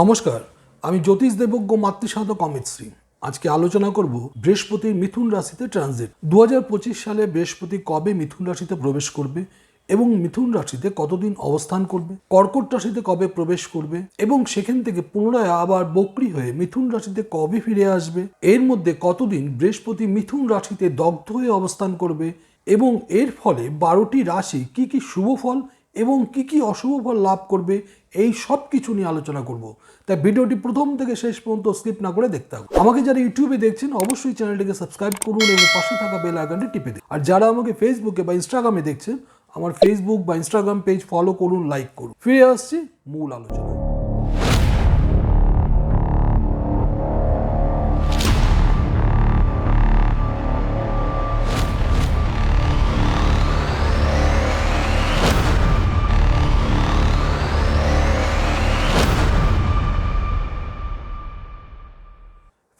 নমস্কার, আমি জ্যোতিষ দেবজ্ঞ মাতৃসাধ কমিত্রী আজকে আলোচনা করব বৃহস্পতির মিথুন রাশিতে ট্রানজিট দুহাজার পঁচিশ সালে বৃহস্পতি কবে মিথুন রাশিতে প্রবেশ করবে এবং মিথুন রাশিতে কতদিন অবস্থান করবে, কর্কট রাশিতে কবে প্রবেশ করবে এবং সেখান থেকে পুনরায় আবার বকরি হয়ে মিথুন রাশিতে কবে ফিরে আসবে, এর মধ্যে কতদিন বৃহস্পতি মিথুন রাশিতে দগ্ধ হয়ে অবস্থান করবে এবং এর ফলে বারোটি রাশি কি কি শুভ ফল এবং কি কি অশুভ ফল লাভ করবে, এই সব কিছু নিয়ে আলোচনা করব। তাই ভিডিওটি প্রথম থেকে শেষ পর্যন্ত স্কিপ না করে দেখতে হবে আমাকে যারা ইউটিউবে দেখছেন, অবশ্যই চ্যানেলটিকে সাবস্ক্রাইব করুন এবং পাশে থাকা বেল আইকনটি টিপে দিন। আর যারা আমাকে ফেসবুকে বা ইনস্টাগ্রামে দেখছেন, আমার ফেসবুক বা ইনস্টাগ্রাম পেজ ফলো করুন লাইক করুন। ফিরে আসছি মূল আলোচনা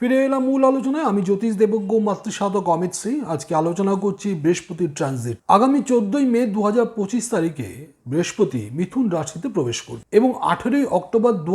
ফিরে এলাম মূল আলোচনায়। আমি জ্যোতিষ দেবজ্ঞ মাতৃসাধক অমিত সিং। আজকে আলোচনা করছি বৃহস্পতির ট্রানজিট আগামী চোদ্দই মে দু তারিখে বৃহস্পতি মিথুন রাশিতে প্রবেশ করবে এবং আঠেরোই অক্টোবর দু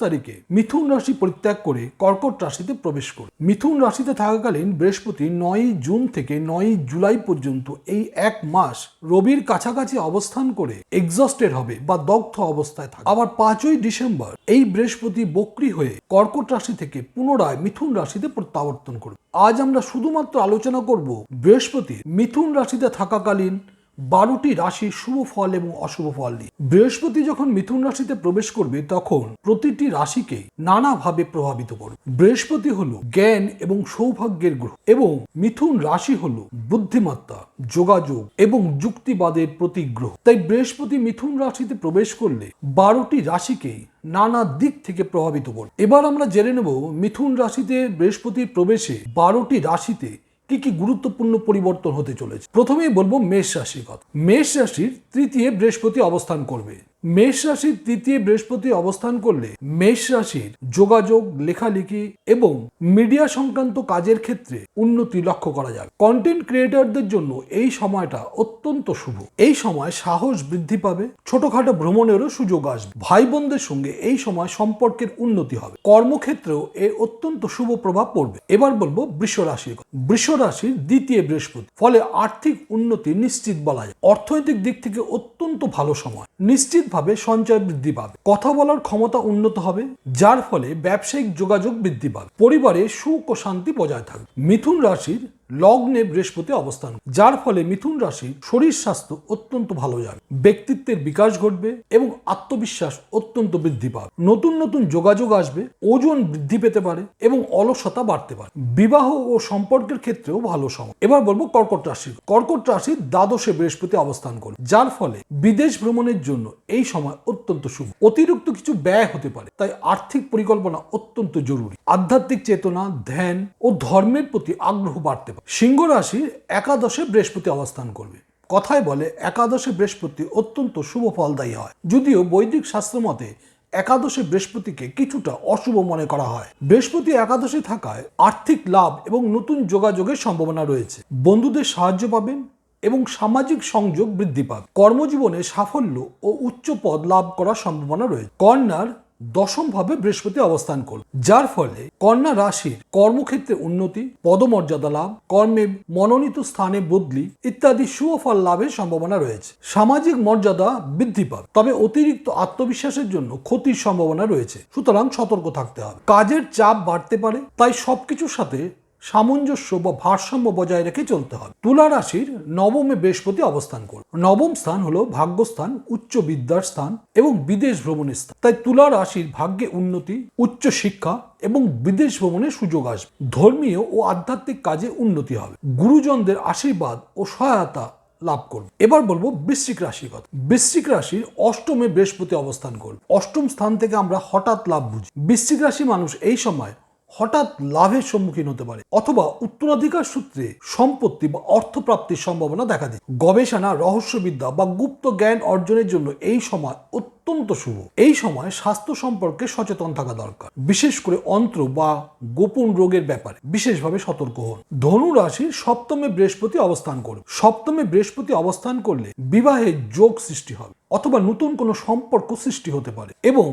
তারিখে মিথুন রাশি পরিত্যাগ করে কর্কট রাশিতে প্রবেশ করবে। মিথুন রাশিতে থাকাকালীন বৃহস্পতি নয়ই জুন থেকে নয়ই জুলাই পর্যন্ত এই এক মাস রবির কাছাকাছি অবস্থান করে এক্সস্টেড হবে বা দগ্ধ অবস্থায় থাকবে। আবার পাঁচই ডিসেম্বর এই বৃহস্পতি বক্রি হয়ে কর্কট রাশি থেকে পুনরায় মিথুন রাশিতে প্রত্যাবর্তন করবে। আজ আমরা শুধুমাত্র আলোচনা করব বৃহস্পতি মিথুন রাশিতে থাকাকালীন বারোটি রাশির শুভ ফল এবং অশুভ ফল নিয়ে। বৃহস্পতি যখন মিথুন রাশিতে প্রবেশ করবে, তখন প্রতিটি রাশিকে নানাভাবে প্রভাবিত করবে। বৃহস্পতি হলো জ্ঞান এবং সৌভাগ্যের গ্রহ এবং মিথুন রাশি হলো বুদ্ধিমত্তা, যোগাযোগ এবং যুক্তিবাদের প্রতীক গ্রহ তাই বৃহস্পতি মিথুন রাশিতে প্রবেশ করলে বারোটি রাশিকেই নানা দিক থেকে প্রভাবিত করবে। এবার আমরা জেনে নেব মিথুন রাশিতে বৃহস্পতির প্রবেশে বারোটি রাশিতে কি কি গুরুত্বপূর্ণ পরিবর্তন হতে চলেছে? প্রথমেই বলব মেষ রাশির কথা। মেষ রাশির তৃতীয় বৃহস্পতি অবস্থান করবে। মেষ রাশির তৃতীয় বৃহস্পতি অবস্থান করলে মেষ রাশির যোগাযোগ, লেখালেখি এবং মিডিয়া সংক্রান্ত কাজের ক্ষেত্রে উন্নতি লক্ষ্য করা যাবে। কন্টেন্ট ক্রিয়েটরদের জন্য এই সময়টা অত্যন্ত শুভ। এই সময় সাহস বৃদ্ধি পাবে, ছোটখাটো ভ্রমণেরও সুযোগ আসবে। ভাই বোনদের সঙ্গে এই সময় সম্পর্কের উন্নতি হবে। কর্মক্ষেত্রেও এর অত্যন্ত শুভ প্রভাব পড়বে। এবার বলব বৃষ রাশির বৃষ রাশির দ্বিতীয় বৃহস্পতি, ফলে আর্থিক উন্নতি নিশ্চিত বলা যায়। অর্থনৈতিক দিক থেকে অত্যন্ত ভালো সময়। নিশ্চিতভাবে সঞ্চয় বৃদ্ধি পাবে। কথা বলার ক্ষমতা উন্নত হবে, যার ফলে ব্যবসায়িক যোগাযোগ বৃদ্ধি পাবে। পরিবারে সুখ ও শান্তি বজায় থাকবে। মিথুন রাশির লগ্নে বৃহস্পতি অবস্থান। যার ফলে মিথুন রাশির শরীর স্বাস্থ্য অত্যন্ত ভালো যাবে। ব্যক্তিত্বের বিকাশ ঘটবে এবং আত্মবিশ্বাস অত্যন্ত বৃদ্ধি পাবে। নতুন নতুন যোগাযোগ আসবে, ওজন বৃদ্ধি পেতে পারে এবং অলসতা বাড়তে পারে। বিবাহ ও সম্পর্কের ক্ষেত্রেও ভালো সময়। এবার বলব কর্কট রাশি কর্কট রাশির দ্বাদশে বৃহস্পতি অবস্থান করবে যার ফলে বিদেশ ভ্রমণের জন্য এই সময় অত্যন্ত শুভ। অতিরিক্ত কিছু ব্যয় হতে পারে, তাই আর্থিক পরিকল্পনা অত্যন্ত জরুরি। আধ্যাত্মিক চেতনা, ধ্যান ও ধর্মের প্রতি আগ্রহ বাড়তে পারে। সিংহ রাশির একাদশে বৃহস্পতি অবস্থান করবে। কথায় বলে, একাদশে বৃহস্পতি অত্যন্ত শুভ ফলদায়ী হয়। যদিও বৈদিক শাস্ত্র মতে, একাদশে বৃহস্পতিকে কিছুটা অশুভ মনে করা হয়। বৃহস্পতি একাদশে থাকায় আর্থিক লাভ এবং নতুন যোগাযোগের সম্ভাবনা রয়েছে। বন্ধুদের সাহায্য পাবেন এবং সামাজিক সংযোগ বৃদ্ধি পাবে। কর্মজীবনে সাফল্য ও উচ্চ পদ লাভ করার সম্ভাবনা রয়েছে। কন্যার দশম ভাবে বৃহস্পতি অবস্থান করল, যার ফলে কন্যা রাশির কর্মক্ষেত্রে উন্নতি, পদমর্যাদা লাভ, কর্মে মনোনীত স্থানে বদলি ইত্যাদি সুফল লাভের সম্ভাবনা রয়েছে। সামাজিক মর্যাদা বৃদ্ধি পাবে, তবে অতিরিক্ত আত্মবিশ্বাসের জন্য ক্ষতির সম্ভাবনা রয়েছে। সুতরাং সতর্ক থাকতে হবে। কাজের চাপ বাড়তে পারে, তাই সবকিছুর সাথে সামঞ্জস্য বা ভারসাম্য বজায় রেখে চলতে হবে। তুলা রাশির নবমে বৃহস্পতি অবস্থান করবে নবম স্থান হলো ভাগ্যস্থান, উচ্চ বিদ্যার স্থান এবং বিদেশ ভ্রমণের স্থান। তাই তুলা রাশির ভাগ্যে উন্নতি, উচ্চ শিক্ষা এবং বিদেশ ভ্রমণের সুযোগ আসবে। ধর্মীয় ও আধ্যাত্মিক কাজে উন্নতি হবে। গুরুজনদের আশীর্বাদ ও সহায়তা লাভ করবে। এবার বলব বৃশ্চিক রাশির কথা। বৃশ্চিক রাশির অষ্টমে বৃহস্পতি অবস্থান করবে অষ্টম স্থান থেকে আমরা হঠাৎ লাভ বুঝি। বৃশ্চিক রাশি মানুষ এই সময় হঠাৎ লাভের সম্মুখীন হতে পারে, অথবা উত্তরাধিকার সূত্রে সম্পত্তি বা অর্থপ্রাপ্তির সম্ভাবনা দেখা দেয় গবেষণা, রহস্যবিদ্যা বা গুপ্ত জ্ঞান অর্জনের জন্য এই সময় অত্যন্ত শুভ। এই সময় স্বাস্থ্য সম্পর্কে সচেতন থাকা দরকার। বিশেষ করে অন্ত্র বা গোপন রোগের ব্যাপারে বিশেষভাবে সতর্ক হন। ধনু রাশির সপ্তমে বৃহস্পতি অবস্থান করবে সপ্তমে বৃহস্পতি অবস্থান করলে বিবাহের যোগ সৃষ্টি হবে, অথবা নতুন কোনো সম্পর্ক সৃষ্টি হতে পারে এবং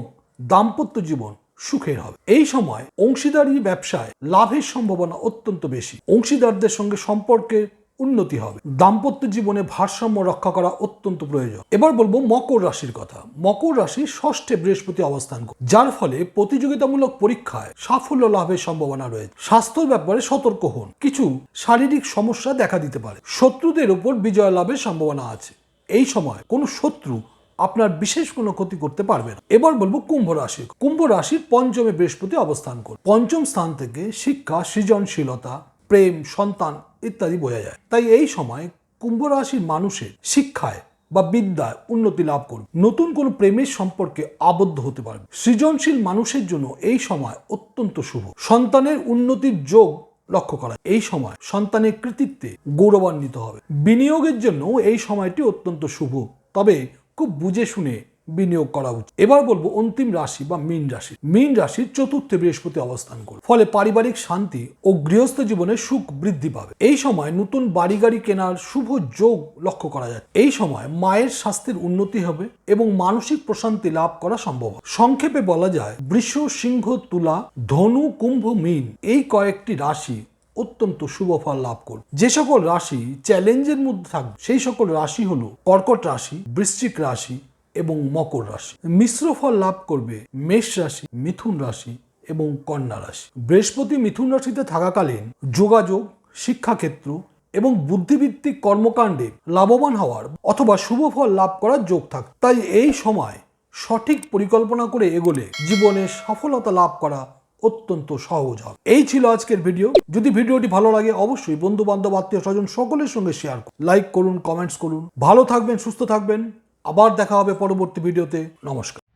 দাম্পত্য জীবন সুখের হবে। এই সময় অংশীদারি ব্যবসায় লাভের সম্ভাবনা অত্যন্ত বেশি। অংশীদারদের সঙ্গে সম্পর্কের উন্নতি হবে। দাম্পত্য জীবনে ভারসাম্য রক্ষা করা অত্যন্ত প্রয়োজন। এবার বলব মকর রাশির কথা। মকর রাশি ষষ্ঠে বৃহস্পতি অবস্থান করে যার ফলে প্রতিযোগিতামূলক পরীক্ষায় সাফল্য লাভের সম্ভাবনা রয়েছে। স্বাস্থ্যের ব্যাপারে সতর্ক হন। কিছু শারীরিক সমস্যা দেখা দিতে পারে। শত্রুদের উপর বিজয় লাভের সম্ভাবনা আছে। এই সময় কোনো শত্রু আপনার বিশেষ কোনো ক্ষতি করতে পারবে না। এবার বলব কুম্ভ রাশি। কুম্ভ রাশির পঞ্চমে বৃহস্পতি অবস্থান করে পঞ্চম স্থান থেকে শিক্ষা, সৃজনশীলতা, প্রেম, সন্তান ইত্যাদি বোঝা যায়। তাই এই সময় কুম্ভ রাশির মানুষের শিক্ষায় বা বিদ্যায় উন্নতি লাভ করবে নতুন কোনো প্রেমের সম্পর্কে আবদ্ধ হতে পারবে। সৃজনশীল মানুষের জন্য এই সময় অত্যন্ত শুভ। সন্তানের উন্নতির যোগ লক্ষ্য করা এই সময় সন্তানের কৃতিত্বে গৌরবান্বিত হবে। বিনিয়োগের জন্য এই সময়টি অত্যন্ত শুভ। তবে খুব বুঝে শুনে বিনিয়োগ করা উচিত। এবার বলব অন্তিম রাশি বা মীন রাশি। মীন রাশির চতুর্থে বৃহস্পতি অবস্থান করবে। ফলে পারিবারিক শান্তি ও গৃহস্থ জীবনে সুখ বৃদ্ধি পাবে। এই সময় নতুন বাড়ি গাড়ি কেনার শুভ যোগ লক্ষ্য করা যায়। এই সময় মায়ের স্বাস্থ্যের উন্নতি হবে এবং মানসিক প্রশান্তি লাভ করা সম্ভব হবে। সংক্ষেপে বলা যায় বৃষ, সিংহ, তুলা, ধনু, কুম্ভ, মীন এই কয়েকটি রাশি অত্যন্ত শুভ ফল লাভ করবে। যে সকল রাশি চ্যালেঞ্জের মধ্যে থাকবে, সেই সকল রাশি হল কর্কট রাশি, বৃশ্চিক রাশি এবং মকর রাশি। মিশ্র ফল লাভ করবে মেষ রাশি, মিথুন রাশি এবং কন্যা রাশি। বৃহস্পতি মিথুন রাশিতে থাকাকালীন যোগাযোগ, শিক্ষাক্ষেত্র এবং বুদ্ধিভিত্তিক কর্মকাণ্ডে লাভবান হওয়ার অথবা শুভ ফল লাভ করার যোগ থাকে তাই এই সময় সঠিক পরিকল্পনা করে এগোলে জীবনে সফলতা লাভ করা অত্যন্ত সহজ হবে। এই ছিল আজকের ভিডিও। যদি ভিডিওটি ভালো লাগে, অবশ্যই বন্ধু বান্ধব আত্মীয় স্বজন সকলের সঙ্গে শেয়ার করুন। লাইক করুন কমেন্টস করুন। ভালো থাকবেন, সুস্থ থাকবেন। আবার দেখা হবে পরবর্তী ভিডিওতে। নমস্কার।